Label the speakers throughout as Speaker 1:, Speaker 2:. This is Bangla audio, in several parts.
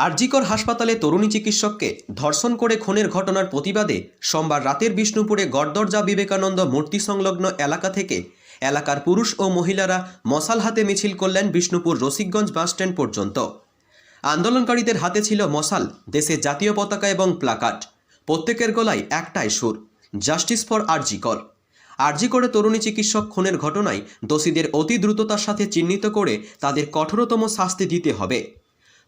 Speaker 1: আরজিকর হাসপাতালে তরুণী চিকিৎসককে ধর্ষণ করে খুনের ঘটনার প্রতিবাদে সোমবার রাতের বিষ্ণুপুরে গড়দরজা বিবেকানন্দ মূর্তি সংলগ্ন এলাকা থেকে এলাকার পুরুষ ও মহিলারা মশাল হাতে মিছিল করলেন বিষ্ণুপুর রসিকগঞ্জ বাসস্ট্যান্ড পর্যন্ত। আন্দোলনকারীদের হাতে ছিল মশাল দেশের জাতীয় পতাকা এবং প্লাকার্ড। প্রত্যেকের গলায় একটাই সুর, জাস্টিস ফর আরজিকর আরজিকরে তরুণী চিকিৎসক খুনের ঘটনায় দোষীদের অতি দ্রুততার সাথে চিহ্নিত করে তাদের কঠোরতম শাস্তি দিতে হবে।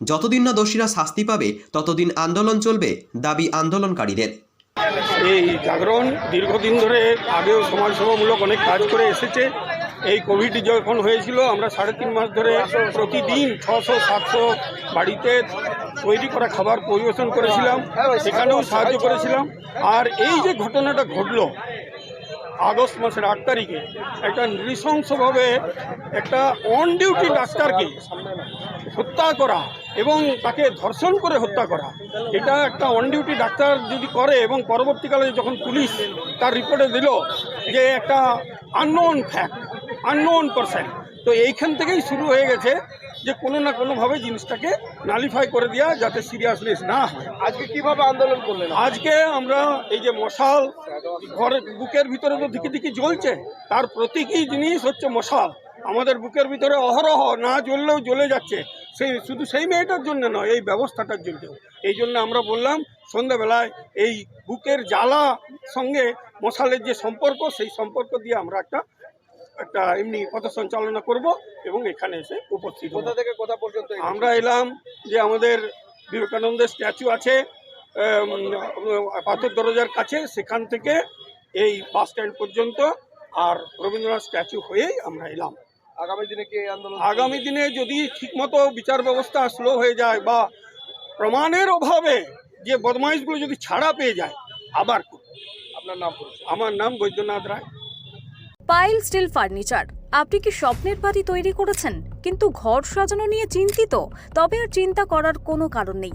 Speaker 1: যতদিন না দোষীরা শাস্তি পাবে, ততদিন আন্দোলন চলবে দাবি আন্দোলনকারীদের।
Speaker 2: এই জাগরণ দীর্ঘদিন ধরে আগেও সমাজসেবামূলক অনেক কাজ করে এসেছে। এই কোভিড যখন হয়েছিল, আমরা সাড়ে তিন মাস ধরে প্রতিদিন ছশো, সাতশো বাড়িতে তৈরি করা খাবার পরিবেশন করেছিলাম, সেখানেও সাহায্য করেছিলাম। আর এই যে ঘটনাটা ঘটলো, আগস্ট মাসের আট তারিখে, একটা নৃশংসভাবে একটা অন ডিউটি ডাক্তারকে হত্যা করা এবং তাকে ধর্ষণ করে হত্যা করা। এটা একটা অন ডিউটি ডাক্তার যদি করে এবং পরবর্তীকালে যখন পুলিশ তার রিপোর্টে দিল যে একটা আননোন ফ্যাক্ট আননোন পারসন তো এইখান থেকেই শুরু হয়ে গেছে যে কোনো না কোনোভাবে জিনিসটাকে নালিফাই করে দেওয়া যাতে সিরিয়াসনেস না হয়।
Speaker 3: আজকে কীভাবে আন্দোলন করলেন
Speaker 2: আজকে আমরা এই যে মশাল ঘরের বুকের ভিতরে তো দিকে দিকে জ্বলছে তার প্রতীকী জিনিস হচ্ছে মশাল। আমাদের বুকের ভিতরে অহরহ না জ্বললেও জ্বলে যাচ্ছে। সেই শুধু সেই মেয়েটার জন্য নয় এই ব্যবস্থাটার জন্য এই জন্য আমরা বললাম সন্ধ্যাবেলায় এই বুকের জ্বালা সঙ্গে মশালের যে সম্পর্ক সেই সম্পর্ক দিয়ে আমরা একটা একটা এমনি পথ সঞ্চালনা করব এবং এখানে এসে উপস্থিত।
Speaker 3: কোথা থেকে কোথা পর্যন্ত
Speaker 2: আমরা এলাম যে আমাদের বিবেকানন্দের স্ট্যাচু আছে পাথর দরজার কাছে সেখান থেকে এই বাস স্ট্যান্ড পর্যন্ত আর রবীন্দ্রনাথ স্ট্যাচু হয়েই আমরা এলাম।
Speaker 3: আগামী দিনে কি এই আন্দোলন
Speaker 2: আগামী দিনে যদি ঠিকমতো বিচার ব্যবস্থা স্লো হয়ে যায় বা প্রমাণের অভাবে যে বদমাইশগুলো যদি ছাড়া পেয়ে যায় আবার।
Speaker 3: আপনার নাম
Speaker 2: আমার নাম বৈদ্যনাথ রায়।
Speaker 4: পাইল স্টিল ফার্নিচার। আপনি কি স্বপ্নের বাড়ি তৈরি করেছেন? কিন্তু ঘর সাজানো নিয়ে চিন্তিত। তবে আর চিন্তা করার কোনো কারণ নেই।